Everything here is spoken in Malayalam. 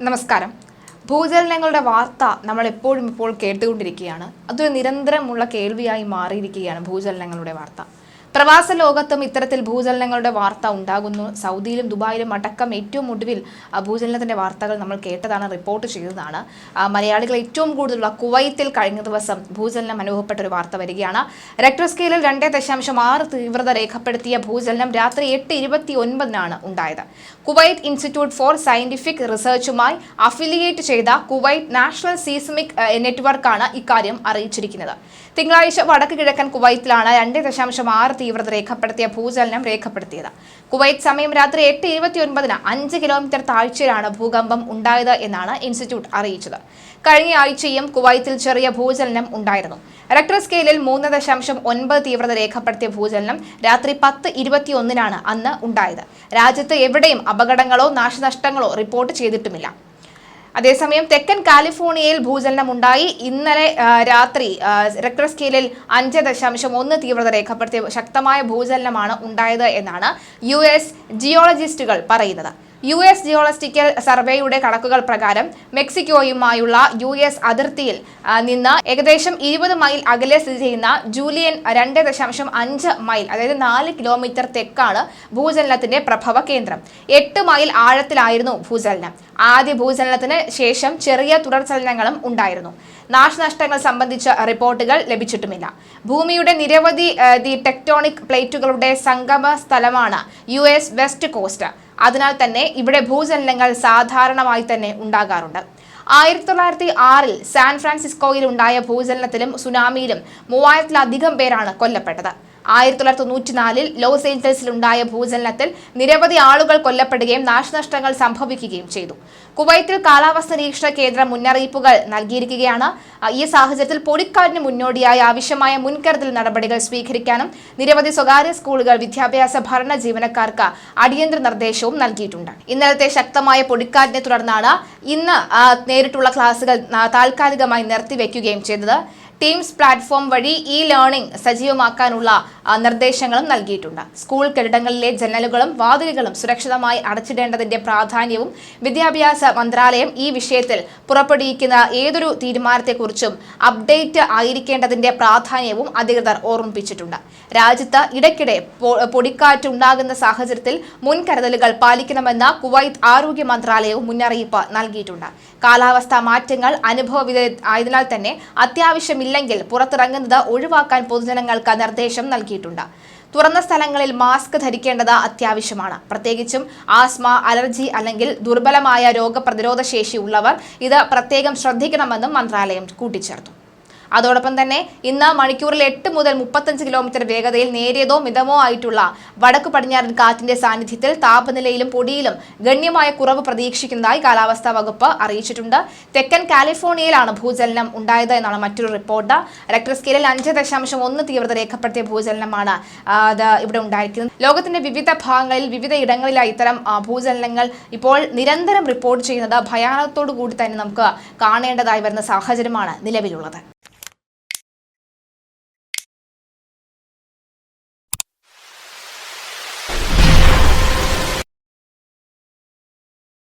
നമസ്കാരം. ഭൂചലനങ്ങളുടെ വാർത്ത നമ്മൾ എപ്പോഴും ഇപ്പോൾ കേട്ടുകൊണ്ടിരിക്കുകയാണ്. അതൊരു നിരന്തരമുള്ള കേൾവിയായി മാറിയിരിക്കുകയാണ് ഭൂചലനങ്ങളുടെ വാർത്ത. പ്രവാസ ലോകത്തും ഇത്തരത്തിൽ ഭൂചലനങ്ങളുടെ വാർത്ത ഉണ്ടാകുന്നു. സൗദിയിലും ദുബായിലും അടക്കം ഏറ്റവും ഒടുവിൽ ഭൂചലനത്തിന്റെ വാർത്തകൾ നമ്മൾ കേട്ടതാണ് റിപ്പോർട്ട് ചെയ്തതാണ്. മലയാളികൾ ഏറ്റവും കൂടുതലുള്ള കുവൈത്തിൽ കഴിഞ്ഞ ദിവസം ഭൂചലനം അനുഭവപ്പെട്ട ഒരു വാർത്ത വരികയാണ്. റെക്ടർ സ്കെയിലിൽ രണ്ടേ ദശാംശം ആറ് തീവ്രത രേഖപ്പെടുത്തിയ ഭൂചലനം രാത്രി എട്ട് ഇരുപത്തി ഒൻപതിനാണ് ഉണ്ടായത്. കുവൈറ്റ് ഇൻസ്റ്റിറ്റ്യൂട്ട് ഫോർ സയന്റിഫിക് റിസർച്ചുമായി അഫിലിയേറ്റ് ചെയ്ത കുവൈറ്റ് നാഷണൽ സീസ്മിക് നെറ്റ്വർക്കാണ് ഇക്കാര്യം അറിയിച്ചിരിക്കുന്നത്. തിങ്കളാഴ്ച വടക്ക് കിഴക്കൻ കുവൈത്തിലാണ് രണ്ട് ദശാംശം ആറ് തീവ്രത രേഖപ്പെടുത്തിയ ഭൂചലനം രേഖപ്പെടുത്തിയത്. കുവൈറ്റ് സമയം രാത്രി എട്ട് ഇരുപത്തി ഒൻപതിന് അഞ്ച് കിലോമീറ്റർ താഴ്ചയിലാണ് ഭൂകമ്പം ഉണ്ടായത് എന്നാണ് ഇൻസ്റ്റിറ്റ്യൂട്ട് അറിയിച്ചത്. കഴിഞ്ഞ ആഴ്ചയും കുവൈത്തിൽ ചെറിയ ഭൂചലനം ഉണ്ടായിരുന്നു. റെക്ടർ സ്കെയിലിൽ മൂന്ന് ദശാംശം ഒൻപത് തീവ്രത രേഖപ്പെടുത്തിയ ഭൂചലനം രാത്രി പത്ത് ഇരുപത്തിയൊന്നിനാണ് അന്ന് ഉണ്ടായത്. രാജ്യത്ത് എവിടെയും അപകടങ്ങളോ നാശനഷ്ടങ്ങളോ റിപ്പോർട്ട് ചെയ്തിട്ടുമില്ല. അതേസമയം തെക്കൻ കാലിഫോർണിയയിൽ ഭൂചലനം ഉണ്ടായി ഇന്നലെ രാത്രി റെക്ടർ സ്കെയിലിൽ അഞ്ച് ദശാംശം ഒന്ന് തീവ്രത രേഖപ്പെടുത്തിയ ശക്തമായ ഭൂചലനമാണ് ഉണ്ടായത് എന്നാണ് യു എസ് ജിയോളജിസ്റ്റുകൾ പറയുന്നത്. യു എസ് ജിയോളജിക്കൽ സർവേയുടെ കണക്കുകൾ പ്രകാരം മെക്സിക്കോയുമായുള്ള യു എസ് അതിർത്തിയിൽ നിന്ന് ഏകദേശം ഇരുപത് മൈൽ അകലെ സ്ഥിതി ചെയ്യുന്ന ജൂലിയൻ രണ്ട് ദശാംശം അഞ്ച് മൈൽ അതായത് നാല് കിലോമീറ്റർ തെക്കാണ് ഭൂചലനത്തിന്റെ പ്രഭവ കേന്ദ്രം. എട്ട് മൈൽ ആഴത്തിലായിരുന്നു ഭൂചലനം. ആദ്യ ഭൂചലനത്തിന് ശേഷം ചെറിയ തുടർചലനങ്ങളും ഉണ്ടായിരുന്നു. നാശനഷ്ടങ്ങൾ സംബന്ധിച്ച റിപ്പോർട്ടുകൾ ലഭിച്ചിട്ടുമില്ല. ഭൂമിയുടെ നിരവധി ദി ടെക്ടോണിക് പ്ലേറ്റുകളുടെ സംഗമ സ്ഥലമാണ് യു എസ് വെസ്റ്റ് കോസ്റ്റ്. അതിനാൽ തന്നെ ഇവിടെ ഭൂചലനങ്ങൾ സാധാരണമായി തന്നെ ഉണ്ടാകാറുണ്ട്. ആയിരത്തി തൊള്ളായിരത്തി ആറിൽ സാൻ ഫ്രാൻസിസ്കോയിൽ ഉണ്ടായ ഭൂചലനത്തിലും സുനാമിയിലും മൂവായിരത്തിലധികം പേരാണ് കൊല്ലപ്പെട്ടത്. ആയിരത്തി തൊള്ളായിരത്തി തൊണ്ണൂറ്റിനാലിൽ ലോസ് ഏഞ്ചൽസിൽ ഉണ്ടായ ഭൂചലനത്തിൽ നിരവധി ആളുകൾ കൊല്ലപ്പെടുകയും നാശനഷ്ടങ്ങൾ സംഭവിക്കുകയും ചെയ്തു. കുവൈത്തിൽ കാലാവസ്ഥ നിരീക്ഷണ കേന്ദ്രം മുന്നറിയിപ്പുകൾ നൽകിയിരിക്കുകയാണ്. ഈ സാഹചര്യത്തിൽ പൊടിക്കാറ്റിന് മുന്നോടിയായി ആവശ്യമായ മുൻകരുതൽ നടപടികൾ സ്വീകരിക്കാനും നിരവധി സ്വകാര്യ സ്കൂളുകൾ വിദ്യാഭ്യാസ ഭരണ ജീവനക്കാർക്ക് അടിയന്തര നിർദ്ദേശവും നൽകിയിട്ടുണ്ട്. ഇന്നലത്തെ ശക്തമായ പൊടിക്കാറ്റിനെ തുടർന്നാണ് ഇന്ന് നേരിട്ടുള്ള ക്ലാസുകൾ താൽക്കാലികമായി നിർത്തിവെക്കുകയും ചെയ്തത്. ടീംസ് പ്ലാറ്റ്ഫോം വഴി ഇ ലേണിംഗ് സജീവമാക്കാനുള്ള നിർദ്ദേശങ്ങളും നൽകിയിട്ടുണ്ട്. സ്കൂൾ കെട്ടിടങ്ങളിലെ ജനലുകളും വാതിലുകളും സുരക്ഷിതമായി അടച്ചിടേണ്ടതിന്റെ പ്രാധാന്യവും വിദ്യാഭ്യാസ മന്ത്രാലയം ഈ വിഷയത്തിൽ പുറപ്പെടുവിക്കുന്ന ഏതൊരു തീരുമാനത്തെക്കുറിച്ചും അപ്ഡേറ്റ് ആയിരിക്കേണ്ടതിന്റെ പ്രാധാന്യവും അധികൃതർ ഓർമ്മിപ്പിച്ചിട്ടുണ്ട്. രാജ്യത്ത് ഇടയ്ക്കിടെ പൊടിക്കാറ്റുണ്ടാകുന്ന സാഹചര്യത്തിൽ മുൻകരുതലുകൾ പാലിക്കണമെന്ന് കുവൈത്ത് ആരോഗ്യ മന്ത്രാലയവും മുന്നറിയിപ്പ് നൽകിയിട്ടുണ്ട്. കാലാവസ്ഥാ മാറ്റങ്ങൾ അനുഭവവിധ ആയതിനാൽ തന്നെ അത്യാവശ്യമില്ലെങ്കിൽ പുറത്തിറങ്ങുന്നത് ഒഴിവാക്കാൻ പൊതുജനങ്ങൾക്ക് നിർദ്ദേശം നൽകിയിട്ടുണ്ട് തുറന്ന സ്ഥലങ്ങളിൽ മാസ്ക് ധരിക്കേണ്ടത് അത്യാവശ്യമാണ്. പ്രത്യേകിച്ചും ആസ്മ അലർജി അല്ലെങ്കിൽ ദുർബലമായ രോഗപ്രതിരോധ ശേഷി ഉള്ളവർ ഇത് പ്രത്യേകം ശ്രദ്ധിക്കണമെന്നും മന്ത്രാലയം കൂട്ടിച്ചേർത്തു. അതോടൊപ്പം തന്നെ ഇന്ന് മണിക്കൂറിൽ എട്ട് മുതൽ മുപ്പത്തഞ്ച് കിലോമീറ്റർ വേഗതയിൽ നേരിയതോ മിതമോ ആയിട്ടുള്ള വടക്കു പടിഞ്ഞാറൻ കാറ്റിന്റെ സാന്നിധ്യത്തിൽ താപനിലയിലും പൊടിയിലും ഗണ്യമായ കുറവ് പ്രതീക്ഷിക്കുന്നതായി കാലാവസ്ഥാ വകുപ്പ് അറിയിച്ചിട്ടുണ്ട്. തെക്കൻ കാലിഫോർണിയയിലാണ് ഭൂചലനം ഉണ്ടായത് എന്നാണ് മറ്റൊരു റിപ്പോർട്ട്. റെക്ടർ സ്കെയിലിൽ അഞ്ച് ദശാംശം ഒന്ന് തീവ്രത രേഖപ്പെടുത്തിയ ഭൂചലനമാണ് അത് ഇവിടെ ഉണ്ടായിരിക്കുന്നത്. ലോകത്തിന്റെ വിവിധ ഭാഗങ്ങളിൽ വിവിധ ഇടങ്ങളിലായി ഇത്തരം ഭൂചലനങ്ങൾ ഇപ്പോൾ നിരന്തരം റിപ്പോർട്ട് ചെയ്യുന്നത് ഭയാനകത്തോടു കൂടി തന്നെ നമുക്ക് കാണേണ്ടതായി വരുന്ന സാഹചര്യമാണ് നിലവിലുള്ളത്.